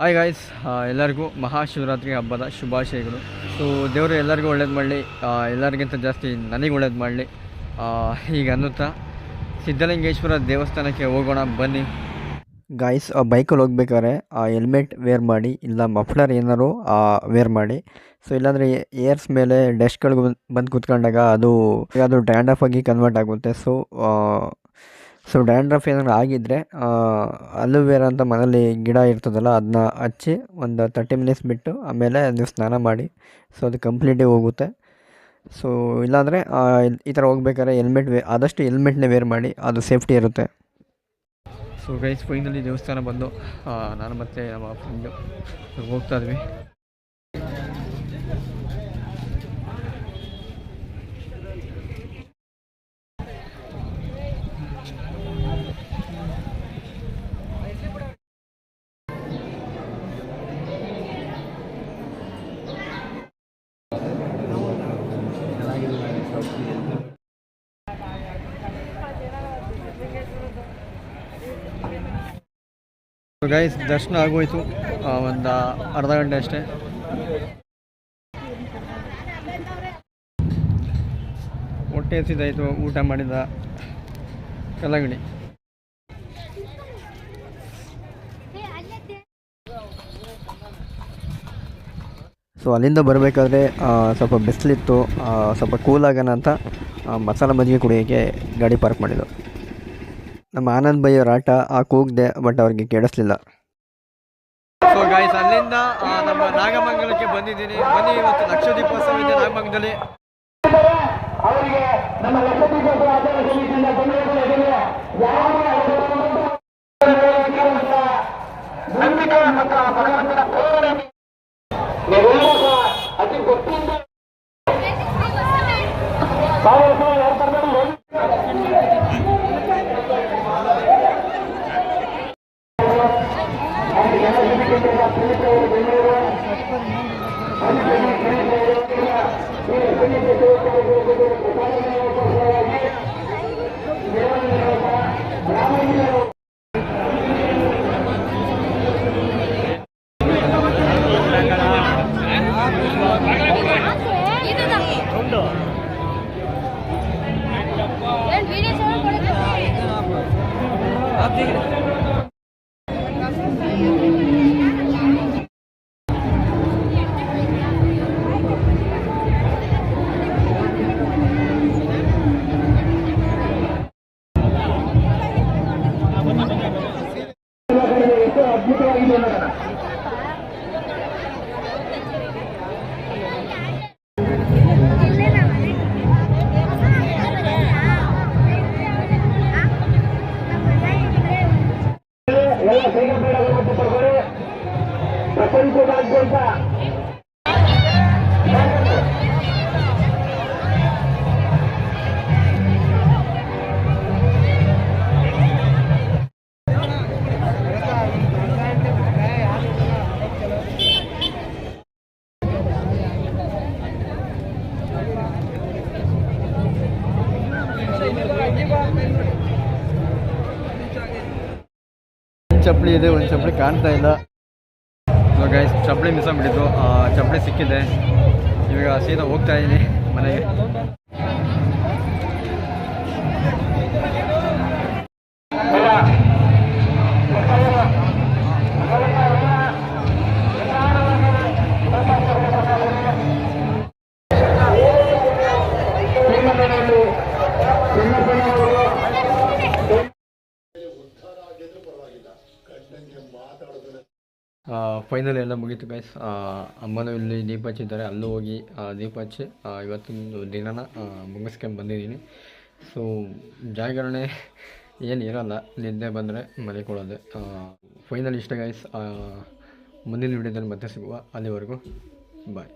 Hi guys ಎಲ್ಲರಿಗೂ ಮಹಾಶಿವರಾತ್ರಿ ಹಬ್ಬದ ಶುಭಾಶಯಗಳು. ಸೊ ದೇವರು, ಎಲ್ಲರಿಗೂ ಒಳ್ಳೇದು ಮಾಡಲಿ. ಎಲ್ಲರಿಗಿಂತ ಜಾಸ್ತಿ ನನಗೆ ಒಳ್ಳೇದು ಮಾಡಲಿ. ಈಗ ಅನ್ನುತ್ತಾ, ಸಿದ್ಧಲಿಂಗೇಶ್ವರ ದೇವಸ್ಥಾನಕ್ಕೆ ಹೋಗೋಣ, ಬನ್ನಿ. ಗಾಯ್ಸ್ ಬೈಕಲ್ಲಿ ಹೋಗ್ಬೇಕಾದ್ರೆ ಹೆಲ್ಮೆಟ್ ವೇರ್ ಮಾಡಿ, ಇಲ್ಲ ಮಫ್ಲರ್ ಏನಾರು ವೇರ್ ಮಾಡಿ. ಸೊ ಇಲ್ಲಾಂದರೆ ಏರ್ಸ್ ಮೇಲೆ ಡೆಸ್ಕ್ಗಳಿಗೆ ಬಂದು ಕೂತ್ಕೊಂಡಾಗ ಅದು ಅದು ಡ್ಯಾಂಡ್ ಆಫ್ ಆಗಿ ಕನ್ವರ್ಟ್ ಆಗುತ್ತೆ. ಸೊ ಸೊ ಡ್ಯಾಂಡ್ರಫ್ ಏನಾದ್ರು ಆಗಿದ್ದರೆ ಅಲೋವೆರಾ ಅಂತ ಮನೇಲಿ ಗಿಡ ಇರ್ತದಲ್ಲ ಅದನ್ನ ಹಚ್ಚಿ ಒಂದು ತರ್ಟಿ ಮಿನಿಟ್ಸ್ ಬಿಟ್ಟು ಆಮೇಲೆ ನೀವು ಸ್ನಾನ ಮಾಡಿ ಸೊ ಅದು ಕಂಪ್ಲೀಟಾಗಿ ಹೋಗುತ್ತೆ. ಸೊ ಇಲ್ಲಾಂದರೆ ಈ ಥರ ಹೋಗ್ಬೇಕಾದ್ರೆ ಹೆಲ್ಮೆಟ್ ವೇ, ಆದಷ್ಟು ಹೆಲ್ಮೆಟ್ನೇ ವೇರ್ ಮಾಡಿ, ಅದು ಸೇಫ್ಟಿ ಇರುತ್ತೆ. ಸೊ ಗೈಸ್ ಫೈನಲ್ಲಿ ದೇವಸ್ಥಾನ ಬಂದು ನಾನು ಮತ್ತು ನಮ್ಮ ಫ್ರೆಂಡು ಹೋಗ್ತಾ ಇದ್ವಿ. ಗೈಸ್ ದರ್ಶನ ಆಗೋಯ್ತು. ಒಂದು ಅರ್ಧ ಗಂಟೆ ಅಷ್ಟೇ. ಹೊಟ್ಟೆ ಹಸಿದಾಯಿತು ಊಟ ಮಾಡಿದ ಕಲಗಣಿ ಸೊ ಅಲ್ಲಿಂದ ಬರಬೇಕಾದ್ರೆ ಸ್ವಲ್ಪ ಬಿಸಿಲಿತ್ತು ಸ್ವಲ್ಪ ಕೂಲ್ ಆಗೋಣ ಅಂತ ಮಸಾಲೆ ಮಜ್ಜಿಗೆ ಕುಡಿಯೋಕ್ಕೆ ಗಾಡಿ ಪಾರ್ಕ್ ಮಾಡಿದ್ದು. ನಮ್ಮ ಆನಂದ್ ಬೈ ಅವ್ರ ಆಟ ಆ ಕೂಗ್ದೆ ಬಟ್ ಅವ್ರಿಗೆ ಕೇಳಿಸ್ಲಿಲ್ಲ. ಸೊ ಗಾಯ್ಸ್ ಅಲ್ಲಿಂದ ಆ, ನಮ್ಮ ನಾಗಮಂಗಲಕ್ಕೆ ಬಂದಿದ್ದೀನಿ. ಬನ್ನಿ ಇವತ್ತು ಲಕ್ಷ ದೀಪೋತ್ಸವ ಇದೆ ನಾಗಮಂಗಲದಲ್ಲಿ ನಂಬಿಕೆ ಮತ್ತು ಭಗವಂತನ ಪ್ರೇರಣೆ ಏನ್ ವಿಡಿಯೋ না ಚಪ್ಪಲಿ ಇದೆ, ಒಂದು ಚಪ್ಪಲಿ ಕಾಣ್ತಾ ಇಲ್ಲ. ಗೈಸ್ ಚಪ್ಪಲಿ ಮಿಸ್ ಆಗಿಬಿಟ್ಟಿತ್ತು ಚಪ್ಪಲಿ ಸಿಕ್ಕಿದೆ. ಇವಾಗ ಸೀದಾ ಹೋಗ್ತಾ ಇದ್ದೀನಿ ಮನೆಗೆ. ಫೈನಲ್ ಎಲ್ಲ ಮುಗೀತು ಗೈಸ್ ಅಮ್ಮನೂ ಇಲ್ಲಿ ದೀಪ ಹಚ್ಚಿದ್ದಾರೆ. ಅಲ್ಲೂ ಹೋಗಿ ದೀಪ ಹಚ್ಚಿ ಇವತ್ತಿನ ದಿನನ ಮುಗಿಸ್ಕೊಂಡು ಬಂದಿದ್ದೀನಿ. ಸೊ ಜಾಗರಣೆ ಏನು ಇರೋಲ್ಲ. ನಿದ್ದೆ ಬಂದರೆ ಮಲಿಕೊಳ್ಳೋದೆ. ಫೈನಲ್ ಇಷ್ಟ ಗೈಸ್ ಮುಂದಿನ ವಿಡಿಯೋದಲ್ಲಿ ಮತ್ತೆ ಸಿಗುವ. ಅಲ್ಲಿವರೆಗೂ ಬಾಯ್